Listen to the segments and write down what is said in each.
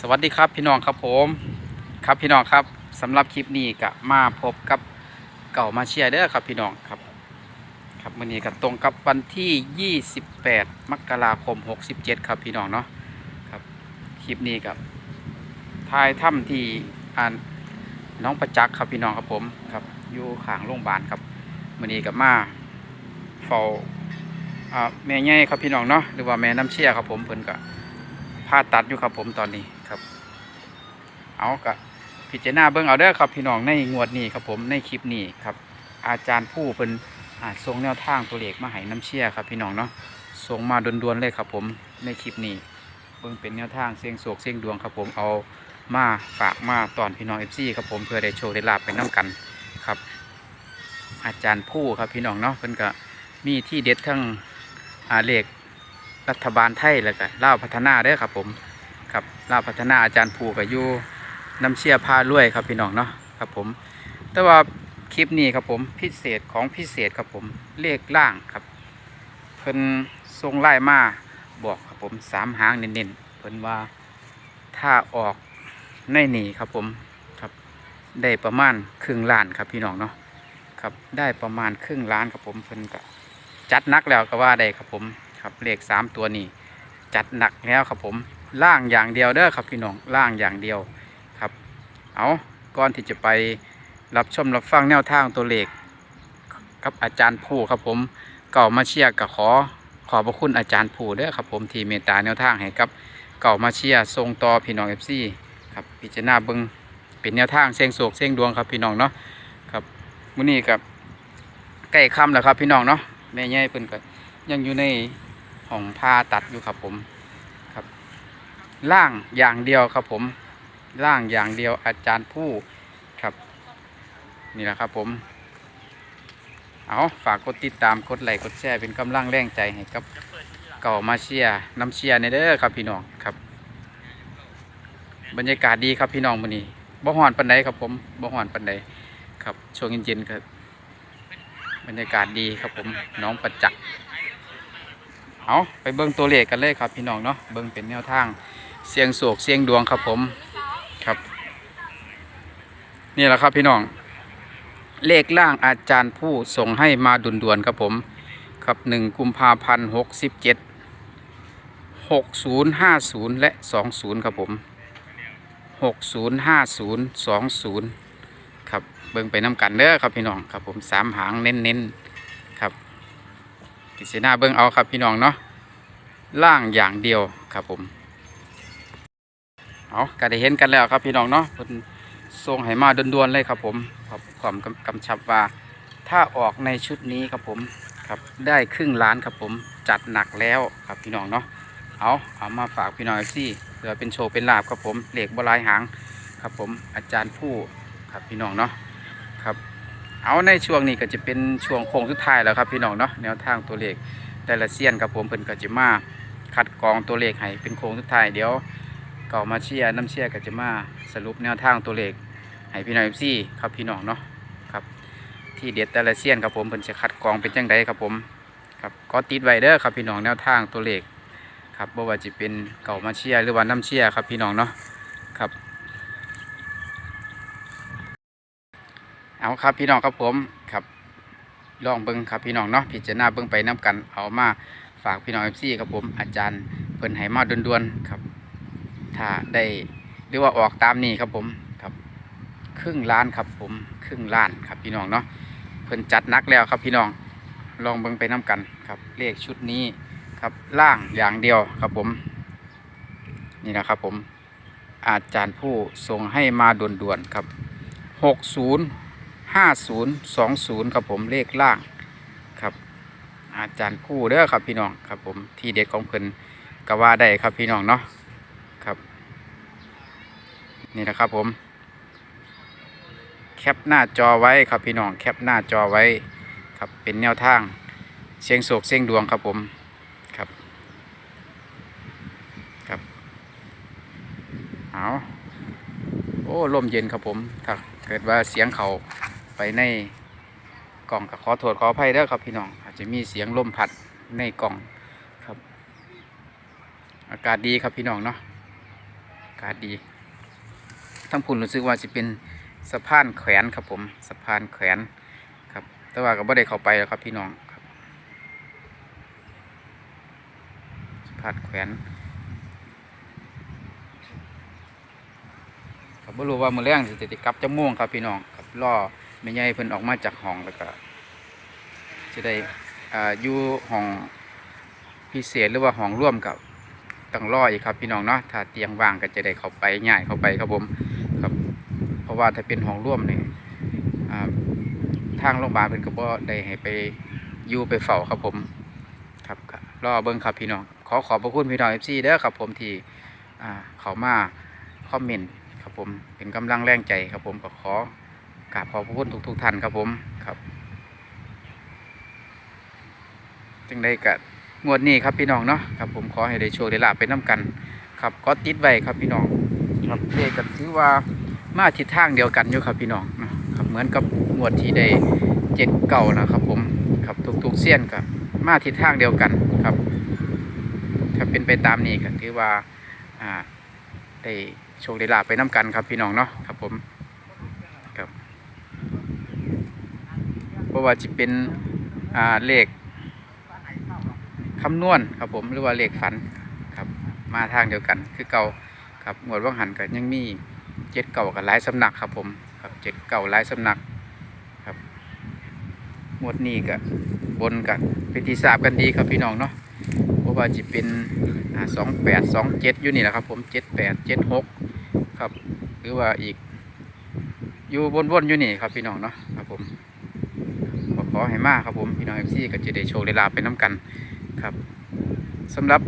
สวัสดีครับพี่น้องครับผมครับพี่น้องครับสำหรับคลิปนี้ก็มาพบกับเก่ามาเชียร์เด้อครับพี่น้องครับครับวันนี้ก็ตรงกับวันที่ 28 มกราคม 67 ครับพี่น้องเนาะครับคลิปนี้กับทายถ้ำที่อ่านน้องประจักษ์ครับพี่น้องครับผมครับอยู่ข้างโรงพยาบาลครับวันนี้กับมาเฝ้าอ่าแม่ใหญ่ครับพี่น้องเนาะหรือว่าแม่น้ำเชี่ยครับผมเพิ่นก็ผ่าตัดอยู่ครับผมตอนนี้ เอากะพิจารณาเบิ่งเอาเด้อครับพี่น้องในงวดนี้ครับผมในคลิปนี้ครับ อาจารย์ผู้เป็นอาจส่งแนวทางตัวเลขมาให้น้ำเชี่ยครับพี่น้องเนาะส่งมาด่วนๆเลยครับผมในคลิปนี้เบิ่งเป็นแนวทางเสียงโศกเสียงดวงครับผมเอามาฝากมาตอนพี่น้องเอฟซีครับผมเพื่อได้โชว์ได้ลาบไปน้กันครับ อาจารย์ผู้ครับพี่น้องเนาะเพิ่นก็มีที่เด็ดทั้งอาเลขรัฐบาลไทยแล้วก็ล่าพัฒนาเด้อครับผมครับล่าพัฒนาอาจารย์ภูกับอยู่ น้ำเชี่ยพารวยครับพี่น้องเนาะครับผม แต่ว่าคลิปนี้ครับผมพิเศษของพิเศษครับผมเลขล่างครับ เพิ่นทรงไล่มาบอกครับผมสามหางเน้นๆเพิ่นว่าถ้าออกในนี่ครับผมครับได้ประมาณครึ่งล้านครับพี่น้องเนาะครับได้ประมาณครึ่งล้านครับผมเพิ่นก็จัดหนักแล้วก็ว่าได้ครับผมครับเลขสามตัวนี้จัดหนักแล้วครับผมล่างอย่างเดียวเด้อครับพี่น้องล่างอย่างเดียว เอาก่อนที่จะไปรับชมรับฟังแนวทางตัวเลขกับอาจารย์ผู้ครับผมเก่ามาเชียร์กับขอขอบพระคุณอาจารย์ผู้เด้อครับผมที่เมตตาแนวทางให้กับเก่ามาเชียร์ทรงต่อพี่น้องเอฟซีครับพิจารณาเบิงเป็นแนวทางเสียงโศกเสียงดวงครับพี่น้องเนาะครับมื้อนี้กับใกล้ค่ำแล้วครับพี่น้องเนาะแม่ใหญ่เพิ่นก็ยังอยู่ในห้องผ่าตัดอยู่ครับผมครับล่างอย่างเดียวครับผม ล่างอย่างเดียวอาจารย์ผู้ครับนี่แหละครับผม เอาฝากกดติดตามกดไลค์กดแชร์เป็นกำลังแรงใจให้กับเก่ามาเชียร์น้ำเชียร์ในเด้อครับพี่น้องครับ บรรยากาศดีครับพี่น้องมื้อนี้บ่ฮ้อนปานใดครับผมบ่ฮ้อนปานใดครับช่วงเย็นๆครับบรรยากาศดีครับผมน้องประจักษ์เอาไปเบิ้งตัวเลขกันเลยครับพี่น้องเนาะเบิ้งเป็นแนวทางเสียงโศกเสียงดวงครับผม นี่แหละครับพี่น้อง เลขล่างอาจารย์ผู้ส่งให้มาด่วนๆครับผมครับหนึ่งกุมภาพันธ์หกสิบเจ็ดหกศูนย์ห้าศูนย์และสองศูนย์ครับผมหกศูนย์ห้าศูนย์สองศูนย์ครับเบิ้งไปน้ำกันเด้อครับพี่น้องครับผมสามหางเน้นๆครับพิจารณาเบิ่งเอาครับพี่น้องเนาะล่างอย่างเดียวครับผมเอาก็ได้เห็นกันแล้วครับพี่น้องเนาะ เพิ่นส่งให้มาด่วนๆเลยครับผมครับความกำชับว่า ถ้าออกในชุดนี้ครับผมครับได้ครึ่งล้านครับผมจัดหนักแล้วครับพี่น้องเนาะเอาเอามาฝากพี่น้องซี่เพื่อเป็นโชว์เป็นลาบครับผมเหล็กบลายหางครับผมอาจารย์ผู้ครับพี่น้องเนาะครับเอาในช่วงนี้ก็จะเป็นช่วงโค้งสุดท้ายแล้วครับพี่น้องเนาะแนวทางตัวเลขแต่ละเซียนครับผมเพิ่นก็จะมาคัดกรองตัวเลขให้เป็นโค้งสุดท้ายเดี๋ยว เก่ามาเชียร์น้ำเชียร์ก็จะมาสรุปแนวทางตัวเลขให้พี่น้องเอฟซีครับพี่น้องเนาะครับที่เด็ดแต่ละเซียนครับผมเพิ่นจะคัดกรองเป็นจังไดครับผมครับก็ติดไว้เด้อครับพี่น้องแนวทางตัวเลขครับบ่ว่าจะเป็นเก่ามาเชียร์หรือว่าน้ำเชียร์ครับพี่น้องเนาะครับเอาครับพี่น้องครับผมครับลองเบิ้งครับพี่น้องเนาะพิจารณาเบิ้งไปน้กันเอามาฝากพี่น้องเอฟซีครับผมอาจารย์เพิ่นให้มาด่วนๆครับ ถ้าได้หรือว่าออกตามนี้ครับผมครับครึ่งล้านครับผมครึ่งล้านครับพี่น้องเนาะเพิ่นจัดนักแล้วครับพี่น้องลองเบิ้งไปน้กันครับเลขชุดนี้ครับล่างอย่างเดียวครับผม นี่นะครับผมอาจารย์ผู้ส่งให้มาด่วนๆครับหกศูนย์ห้าศูนย์สองศูนย์ครับผมเลขล่างครับ อาจารย์ผู้เด้อครับพี่น้องครับผมที่เด็ดของเพิ่นก็ว่าได้ครับพี่น้องเนาะ นี่นะครับผม แคปหน้าจอไว้ครับพี่น้องแคปหน้าจอไว้ครับเป็นแนวทางเสียงโศกเสียงดวงครับผมครับครับเอาโอ้ลมเย็นครับผมถ้าเกิดว่าเสียงเขาไปในกล่องก็ขอโทษขออภัยด้อครับพี่น้องอาจจะมีเสียงลมพัดในกล่องครับ อากาศดีครับพี่น้องเนาะอากาศดี ทั้งพุ่นรู้สึกว่าจะเป็นสะพานแขวนครับผมสะพานแขวนครับ แต่ว่าก็ไม่ได้เข้าไปแล้วครับพี่น้องครับสะพานแขวนครับไม่รู้ว่ามือแรงสิจะกลับจะม่วงครับพี่น้องครับล่อไม่ใหญ่เพิ่นออกมาจากห้องแล้วก็จะได้อ่าอยู่ห้องพิเศษหรือว่าห้องร่วมกับต้องรออีกครับพี่น้องเนาะถ้าเตียงว่างก็จะได้เข้าไปง่ายเข้าไปครับผม รับเพราะว่าถ้าเป็นห้องร่วมนี่อ่าทางโรงพยาบาลเป็นก็บ่ได้ให้ไปอยู่ไปเฝ้าครับผมครับก็รอเบิ่งครับพี่น้องขอขอบพระคุณพี่น้องเอฟซีเด้อครับผมที่อ่าเขามาคอมเมนต์ครับผมเป็นกำลังแรงใจครับผมก็ขอกราบขอบพระคุณทุกๆท่านครับผมครับจึงได้กังวดนี้ครับพี่น้องเนาะครับผมขอให้ได้โชคได้ลาบไปน้กัน ครับก็ติดไว้ครับพี่น้องครับเลขก็ถือว่า มาทิศทางเดียวกันอยู่ครับพี่น้องนะครับเหมือนกับงวดที่ได้เจ็ดเก่านะครับผมครับทุกๆเสี้ยนก็มาทิศทางเดียวกันครับ ถ้าเป็นไปตามนี้ก็ถือว่าอ่าได้โชคได้ลาบไปน้กันครับพี่น้องเนาะครับผมครับเพราะว่าจะเป็นอ่าเลขคำนวณครับผมหรือว่าเลขฝันครับมาทางเดียวกันคือเก่าครับหมวดว่างหันกันยังมี เจ็ดเก่ากับหลายสำนักครับผมครับเจ็ดเก่าหลายสำนักครับหมวดนี้กับบนกันเป็นที่ทราบกันดีครับพี่น้องเนาะเพราะว่าจะเป็นสองแปดสองเจ็ดอยู่นี่แหละครับผมเจ็ดแปดเจ็ดหกครับ หรือว่าอีก อยู่บนๆอยู่นี่ครับพี่น้องเนาะครับผมขอขอให้มากครับผมพี่น้องเอฟซีก็จะได้โชคได้ลาบไปน้ำกันครับสำหรับ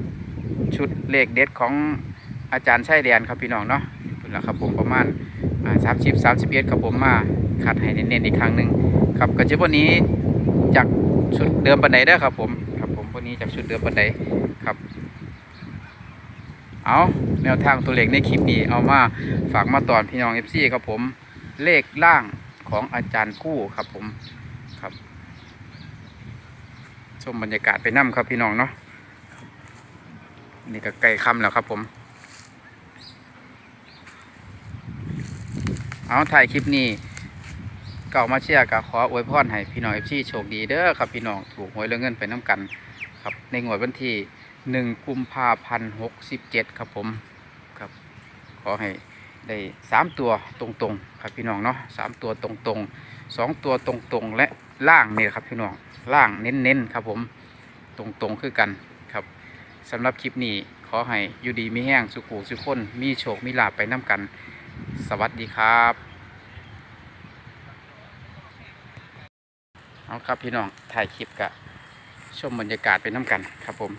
ชุดเลขเด็ดของอาจารย์ชัยเรียนครับพี่น้องเนาะ เป็นละครับผมประมาณสามสิบสามสิบเอ็ดครับผมมาขัดให้เน้นๆอีกครั้งหนึ่งครับก็จะวันนี้จากชุดเดิมปันไดเด้ครับผมครับผมวันนี้จากชุดเดิมปันไดครับเอาแนวทางตัวเลขในคลิปนี้เอามาฝากมาตอนพี่น้องเอฟซีครับผมเลขล่างของอาจารย์กู้ครับผมครับชมบรรยากาศไปนั่ครับพี่น้องเนาะนี่ก็ใกล้ค่ำแล้วครับผม เอาถ่ายคลิปนี้เก่ามาเชียร์กับขออวยพรให้พี่น้องเอฟซีโชคดีเด้อครับพี่น้องถูกหวยเรื่องเงินไปน้ำกันครับ ในงวดวันที่หนึ่งกุมภาพันธ์หกสิบเจ็ดครับผมครับ ขอให้ได้สามตัวตรงๆครับพี่น้องเนาะสามตัวตรงๆสองตัวตรงๆและล่างนี่ครับพี่น้องล่างเน้นๆครับผมตรงๆคือกันครับสำหรับคลิปนี้ขอให้อยู่ดีมีแห้งสุขุสุขคนมีโชคมีลาบไปน้ำกัน สวัสดีครับเอาครับพี่น้องถ่ายคลิปกะชมบรรยากาศไปน้ำกันครับผม